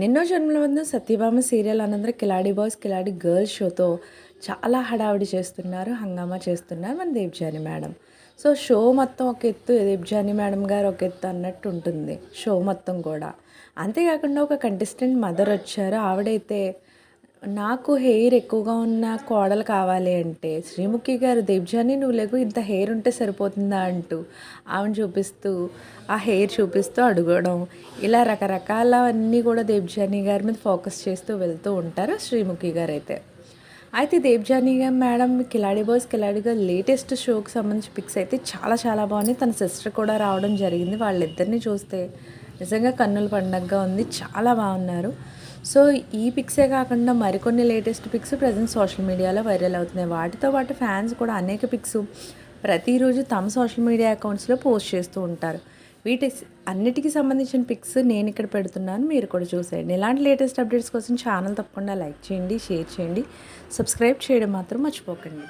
నిన్నో జన్మల ఉన్న సత్యభామ సీరియల్ అనంతరం కిలాడి బాయ్స్ కిలాడి గర్ల్స్ షోతో చాలా హడావిడి చేస్తున్నారు హంగామా చేస్తున్నారు మన దేవ్జాని మేడం. సో షో మొత్తం ఒక ఎత్తు దేవ్జాని మేడం గారు ఒక ఎత్తు అన్నట్టు ఉంటుంది షో మొత్తం కూడా. అంతేకాకుండా ఒక కంటెస్టెంట్ మదర్ వచ్చారు ఆవిడైతే నాకు హెయిర్ ఎక్కువగా ఉన్న కోడలు కావాలి అంటే శ్రీముఖి గారు దేవ్జాని నువ్వు లేకు ఇంత హెయిర్ ఉంటే సరిపోతుందా? అంటూ ఆమెను చూపిస్తూ ఆ హెయిర్ చూపిస్తూ అడగడం. ఇలా రకరకాలవన్నీ కూడా దేవ్జాని గారి మీద ఫోకస్ చేస్తూ వెళ్తూ ఉంటారు శ్రీముఖి గారు అయితే. అయితే దేవ్జాని గారు మేడం కిలాడి బాయ్స్ కిలాడి గారు లేటెస్ట్ షోకి సంబంధించి పిక్స్ అయితే చాలా చాలా బాగున్నాయి. తన సిస్టర్ కూడా రావడం జరిగింది. వాళ్ళిద్దరిని చూస్తే నిజంగా కన్నుల పండగగా ఉంది. చాలా బాగున్నారు. సో ఈ పిక్సే కాకుండా మరికొన్ని లేటెస్ట్ పిక్స్ ప్రజెంట్ సోషల్ మీడియాలో వైరల్ అవుతున్నాయి. వాటితో పాటు ఫ్యాన్స్ కూడా అనేక పిక్స్ ప్రతిరోజు తమ సోషల్ మీడియా అకౌంట్స్లో పోస్ట్ చేస్తూ ఉంటారు. వీటి అన్నిటికీ సంబంధించిన పిక్స్ నేను ఇక్కడ పెడుతున్నాను. మీరు కూడా చూసేయండి. ఇలాంటి లేటెస్ట్ అప్డేట్స్ కోసం ఛానల్ తప్పకుండా లైక్ చేయండి షేర్ చేయండి. సబ్స్క్రైబ్ చేయడం మాత్రం మర్చిపోకండి.